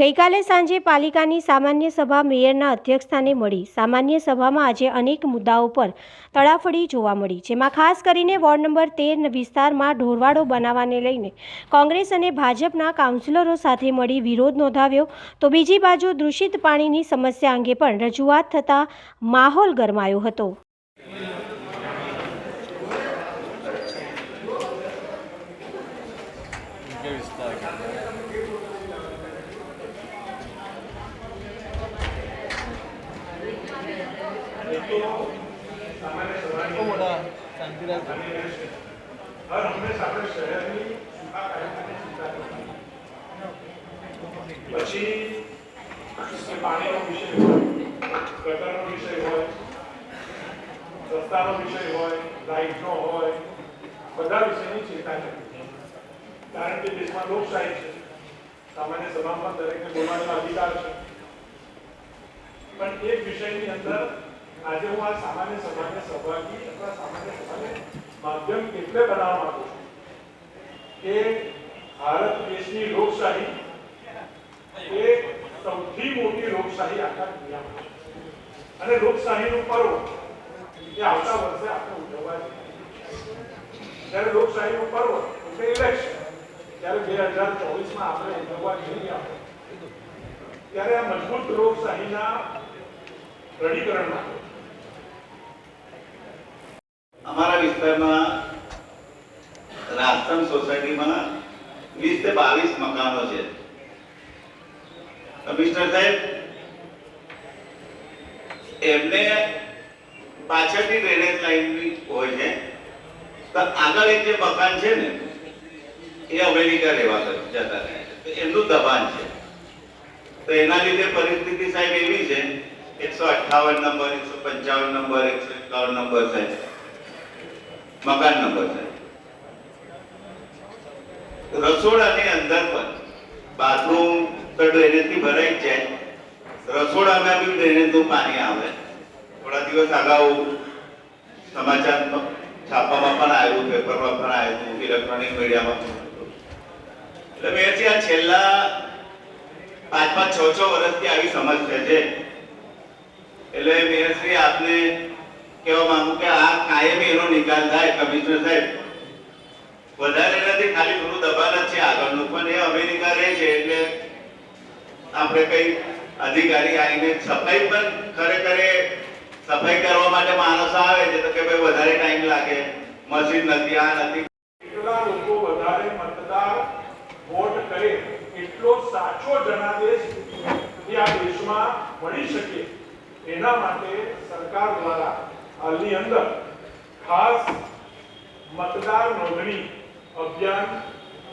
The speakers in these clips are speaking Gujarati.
ગઈકાલે સાંજે પાલિકાની સામાન્ય સભા મેયરના અધ્યક્ષસ્થાને મળી. સામાન્ય સભામાં આજે અનેક મુદ્દાઓ પર તડાફડી જોવા મળી, જેમાં ખાસ કરીને વોર્ડ નંબર તેર વિસ્તારમાં ઢોરવાડો બનાવવાને લઈને કોંગ્રેસ અને ભાજપના કાઉન્સિલરો સાથે મળી વિરોધ નોંધાવ્યો. તો બીજી બાજુ દૂષિત પાણીની સમસ્યા અંગે પણ રજૂઆત થતાં માહોલ ગરમાયો હતો. હર હંમેશા આપણે શહેરની સુખા કાયદાની ચિંતા કરવી. પછી પાણીનો વિષય હોય ગટરનો વિષય હોય રસ્તાનો વિષય હોય લાઇટનો હોય બધા વિષયની ચિંતા કરવી કારણ કે દેશમાં લોકશાહી છે સામાન્ય સભામાં દરેકને બોલવાનો અધિકાર છે. પણ એક વિષયની અંદર આજે હું આ સામાન્ય સભાને સહભાગી અથવા સામાન્ય સભાને માધ્યમ એટલે બનાવવા માંગુ છું કે ભારત દેશની લોકશાહી એ સૌથી મોટી લોકશાહી આખા દુનિયામાં અને લોકશાહીનું પર્વ એ આવતા વર્ષે આપણે ઉજવવા જોઈએ. ત્યારે લોકશાહીનું પર્વ એટલે ઇલેક્શન ત્યારે બે હજાર ચોવીસમાં આપણે ઉજવવા જઈ આપણે. ત્યારે આ મજબૂત લોકશાહીના દૃઢીકરણ માટે અમારા વિસ્તારમાં રાજસ્થાન સોસાયટીમાં વીસથી બાવીસ મકાનો છે. કમિશનર સાહેબ, એમને પાછળની ડ્રેનેજ લાઈન હોય છે. તો આગળ એક જે મકાન છે ને, એ અમેરિકા રહેવા જતા રહે છે. એમનું દબાણ છે. તો એના લીધે પરિસ્થિતિ સાહેબ એવી છે, એકસો અઠાવન નંબર, એકસો પંચાવન નંબર, એકસો એકાવન નંબર સાહેબ. મકાન નંબર રસોડાની અંદર પણ બાથરૂમ, તો ડ્રેનેજથી ભરાઈ જાય રસોડામાં બી ડ્રેનેજનું પાણી આવે. થોડા દિવસ અગાઉ સમાચાર છાપામાં પણ આવ્યું પેપરમાં પણ આવ્યું ઇલેક્ટ્રોનિક મીડિયામાં એટલે મેં આ છેલ્લા પાંચ પાંચ છ છ વર્ષથી આવી સમસ્યા છે. એટલે મેયરશ્રી આપને કહેવા માંગુ કે આ કાયમી એનો નિકાલ થાય, કમિશનર સાહેબ. વધારે નથી, ખાલી થોડું દબાણ છે આગળનું, પણ એ અમેરિકા રહે છે એટલે આપણે કઈ અધિકારી આવીને સફાઈ પણ ખરેખર સફાઈ કરવા માટે માણસો આવે છે, તો કે ભાઈ વધારે ટાઈમ લાગે. મશીન નથી, આ નથી. કેટલા લોકો વધારે મતદાર વોટ કરે, એટલો સાચો જનાદેશ આ દેશમાં મળી શકે. એના માટે સરકાર દ્વારા હાલની અંદર ખાસ મતદાર નોંધણી અભિયાન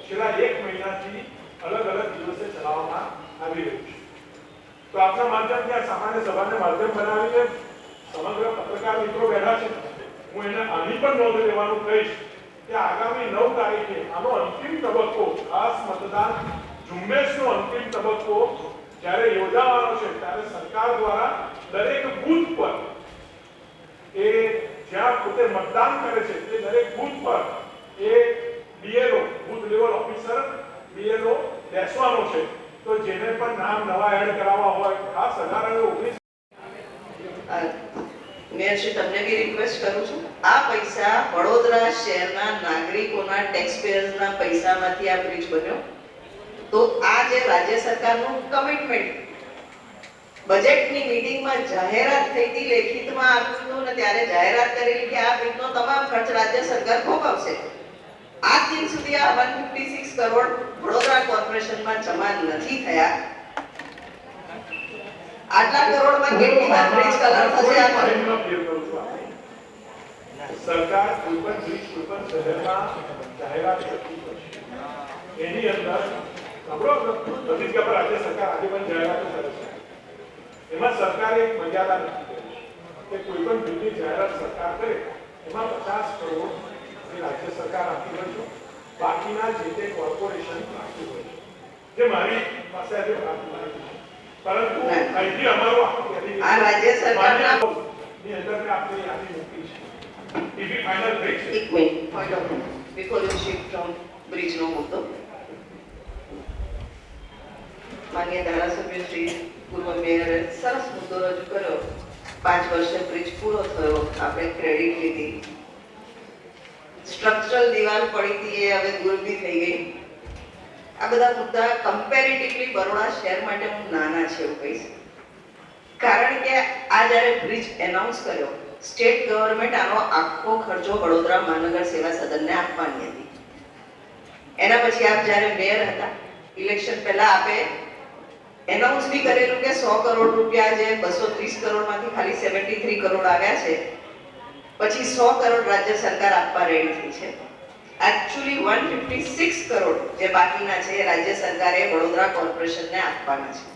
છેલ્લા એક મહિનાથી અલગ અલગ દિવસે ચલાવવામાં આવી રહ્યું છે. તો આપના માધ્યમથી આ સામાન્ય સભાને માધ્યમ બનાવીને સમગ્ર પત્રકાર મિત્રો બેઠા છે. હું એને આની પણ નોંધ લેવાનું કહીશ કે આગામી નવ તારીખે આનો અંતિમ તબક્કો, ખાસ મતદાન ઝુંબેશનો અંતિમ તબક્કો જ્યારે યોજાવાનો છે, ત્યારે સરકાર દ્વારા દરેક બૂથ પર એ જ્યાં પોતે મતદાન કરે છે તે દરેક બૂથ પર એ BLO booth level officer BLO બેસવાનો છે. તો જેને પણ નામ નવા એડ કરાવવા હોય, ખાસ અઢાર ઓગણીસ મેયરશ્રી તમને બી રિક્વેસ્ટ કરું છું, આ પૈસા વડોદરા શહેરના નાગરિકોના ટેક્સપેયર્સના પૈસામાંથી આ બ્રિજ બન્યો. તો આ જે રાજ્ય સરકારનું કમિટમેન્ટ બજેટની મીટિંગમાં જાહેરાત થઈ હતી લેખિતમાં આપ્યું ને ત્યારે જાહેરાત કરેલી કે આ બિલનો તમામ ખર્ચ રાજ્ય સરકાર ભોગવશે. આજ દિન સુધી આ 156 કરોડ વડોદરા કોર્પોરેશનમાં જમા નથી થયા. આટલા કરોડમાં કેટલી વાર બ્રિજ કલર થશે આ આપણે. સરકાર કોઈ પણ બ્રિજ કોઈ પણ શહેરમાં જાહેરાત કરતી હોય એની અંદર સાંભળો બધી જગ્યા પર રાજ્ય સરકાર આજે પણ જાહેરાતો કરે છે. એમાં સરકારે એક મર્યાદા નક્કી કરી છે કે કોઈ પણ બિલની જાહેરાત સરકાર કરે એમાં પચાસ કરોડ રાજ્ય સરકાર આપતી હોય છે. બાકીના જે તે કોર્પોરેશન આપતું હોય છે. જે મારી પાસે આજે માહિતી છે. પરંતુ અહીંથી અમારું આખું આ રાજ્ય સરકારના- ની અંદર મેં આપને યાદી મૂકી છે. ટીવી ફાઇનલ થઈ છે. એક minute point of order. before you shift from bridge નો મુદ્દો. માન્ય ધારાસભ્ય શ્રી પૂર્વ મેયરે મુદ્દો રજૂ કર્યો. પાંચ વર્ષે બ્રિજ પૂરો થયો. આપણે ક્રેડિટ લીધી. સ્ટ્રક્ચરલ દિવાલ પડી હતી, એ હવે દૂર થઈ ગઈ. આ બધા મુદ્દા કમ્પેરેટિવલી બરોડા શહેર માટે હું નાના છે એવું કહીશ. કારણ કે આ જ્યારે બ્રિજ એનાઉન્સ કર્યો સ્ટેટ ગવર્મેન્ટ આનો આખો ખર્ચો વડોદરા મહાનગર સેવા સદનને આપવાની હતી. એના પછી આપ જ્યારે મેયર હતા ઇલેક્શન પહેલા આપે એનાઉન્સ બી કરેલું કે સો કરોડ રૂપિયા જે બસો ત્રીસ કરોડમાંથી ખાલી સેવન્ટી થ્રી કરોડ આવ્યા છે. પછી સો કરોડ રાજ્ય સરકાર આપવા રેડી થઈ છે. Actually one fifty six crore જે બાકીના છે રાજ્ય સરકારે વડોદરા કોર્પોરેશનને આપવાના છે.